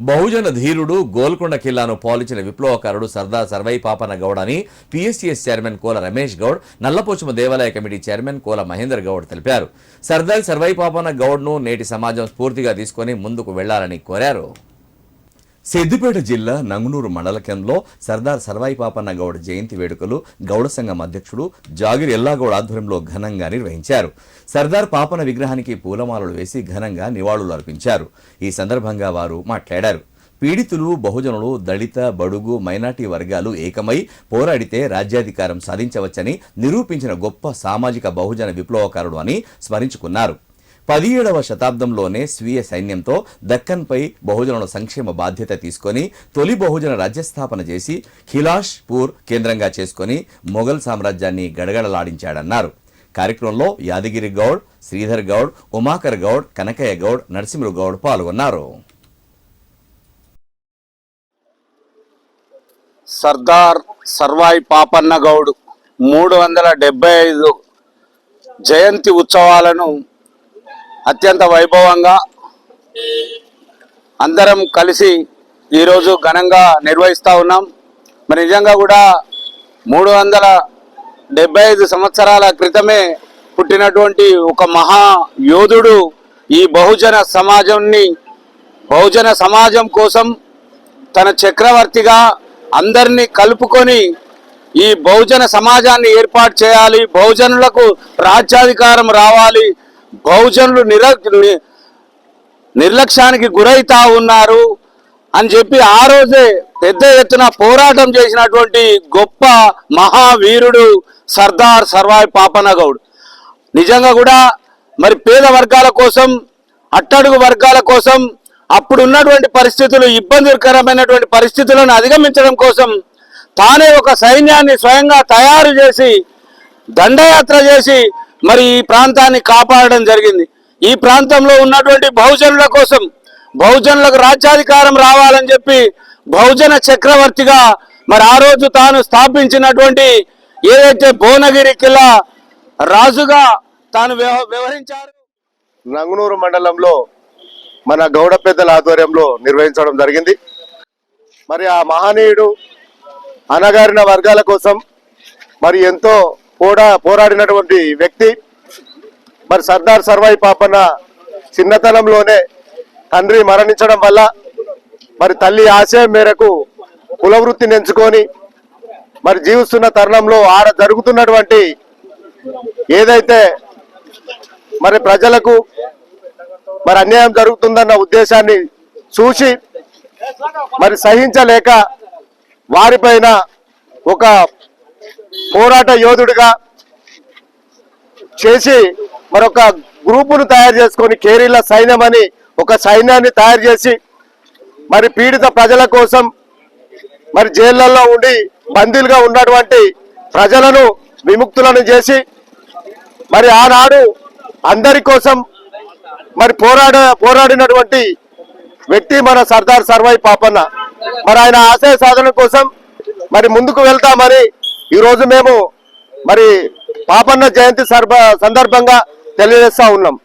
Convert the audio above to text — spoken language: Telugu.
బహుజన ధీరుడు గోల్కొండ కిల్లాను పాలించిన విప్లవకారుడు సర్దార్ సర్వై పాపన గౌడ్ అని పిఎస్టిఎస్ చైర్మన్ కోల రమేష్ గౌడ్ నల్లపోచమ దేవాలయ కమిటీ చైర్మన్ కోల మహేందర్ గౌడ్ తెలిపారు. సర్దార్ సర్వై పాపన గౌడ్ను నేటి సమాజం స్ఫూర్తిగా తీసుకొని ముందుకు వెళ్ళాలని కోరారు. సిద్దిపేట జిల్లా నంగునూరు మండల కేంద్రంలో సర్దార్ సర్వాయి పాపన్న గౌడ్ జయంతి వేడుకలు గౌడ సంఘం అధ్యక్షుడు జాగిర్ ఎల్లాగౌడ్ ఆధ్వర్యంలో ఘనంగా నిర్వహించారు. సర్దార్ పాపన విగ్రహానికి పూలమాలలు వేసి ఘనంగా నివాళులు అర్పించారు. ఈ సందర్భంగా వారు మాట్లాడారు. పీడితులు బహుజనులు దళిత బడుగు మైనార్టీ వర్గాలు ఏకమై పోరాడితే రాజ్యాధికారం సాధించవచ్చని నిరూపించిన గొప్ప సామాజిక బహుజన విప్లవకారుడు అని స్మరించుకున్నారు. పదిహేడవ శతాబ్దంలోనే స్వీయ సైన్యంతో దక్కన్పై బహుజనుల సంక్షేమ బాధ్యత తీసుకొని తొలి బహుజన రాజ్యస్థాపన చేసి ఖిలాష్ పూర్ కేంద్రంగా చేసుకొని మొఘల్ సామ్రాజ్యాన్ని గడగడలాడించాడన్నారు. కార్యక్రమంలో యాదగిరి గౌడ్ శ్రీధర్ గౌడ్ ఉమాకర్ గౌడ్ కనకయ్య గౌడ్ నరసింహ గౌడ్ పాల్గొన్నారు. సర్దార్ సర్వాయి పాపన్న గౌడ్ మూడు వందల డెబ్బై ఐదు జయంతి ఉత్సవాలను అత్యంత వైభవంగా అందరం కలిసి ఈరోజు ఘనంగా నిర్వహిస్తూ ఉన్నాం. మరి నిజంగా కూడా మూడు వందల డెబ్బై ఐదు సంవత్సరాల క్రితమే పుట్టినటువంటి ఒక మహా యోధుడు ఈ బహుజన సమాజంని బహుజన సమాజం కోసం తన చక్రవర్తిగా అందరినీ కలుపుకొని ఈ బహుజన సమాజాన్ని ఏర్పాటు చేయాలి. బహుజనులకు రాజ్యాధికారం రావాలి. బహుజనులు నిర నిర్లక్ష్యానికి గురైతా ఉన్నారు అని చెప్పి ఆ రోజే పెద్ద ఎత్తున పోరాటం చేసినటువంటి గొప్ప మహావీరుడు సర్దార్ సర్వాయి పాపనగౌడ్ నిజంగా కూడా మరి పేద వర్గాల కోసం అట్టడుగు వర్గాల కోసం అప్పుడు ఉన్నటువంటి పరిస్థితులు ఇబ్బందికరమైనటువంటి పరిస్థితులను అధిగమించడం కోసం తానే ఒక సైన్యాన్ని స్వయంగా తయారు చేసి దండయాత్ర చేసి మరి ఈ ప్రాంతాన్ని కాపాడడం జరిగింది. ఈ ప్రాంతంలో ఉన్నటువంటి బహుజనుల కోసం బహుజనులకు రాజ్యాధికారం రావాలని చెప్పి బహుజన చక్రవర్తిగా మరి ఆ రోజు తాను స్థాపించినటువంటి ఏదైతే భువనగిరి కిల్లా రాజుగా తాను వ్యవహరించారు. నంగునూరు మండలంలో మన గౌడ పెద్దల ఆధ్వర్యంలో నిర్వహించడం జరిగింది. మరి ఆ మహనీయుడు అనగారిన వర్గాల కోసం మరి ఎంతో పోడా పోరాడినటువంటి వ్యక్తి. మరి సర్దార్ సర్వాయి పాపన్న చిన్నతనంలోనే తండ్రి మరణించడం వల్ల మరి తల్లి ఆశయం మేరకు కులవృత్తిని ఎంచుకొని మరి జీవిస్తున్న తరుణంలో ఆడ జరుగుతున్నటువంటి ఏదైతే మరి ప్రజలకు మరి అన్యాయం జరుగుతుందన్న ఉద్దేశాన్ని చూసి మరి సహించలేక వారిపైన ఒక పోరాట యోధుడిగా చేసి మరొక గ్రూపును తయారు చేసుకొని కేరీల సైన్యం అని ఒక సైన్యాన్ని తయారు చేసి మరి పీడిత ప్రజల కోసం మరి జైళ్ళలో ఉండి బందీలుగా ఉన్నటువంటి ప్రజలను విముక్తులను చేసి మరి ఆనాడు అందరి కోసం మరి పోరాడ పోరాడినటువంటి వ్యక్తి మన సర్దార్ సర్వాయి పాపన్న. మరి ఆయన ఆశయ సాధన కోసం మరి ముందుకు వెళ్తామని ఈరోజు మేము మరి పాపన్న జయంతి సర్బ సందర్భంగా తెలియజేస్తా ఉన్నాం.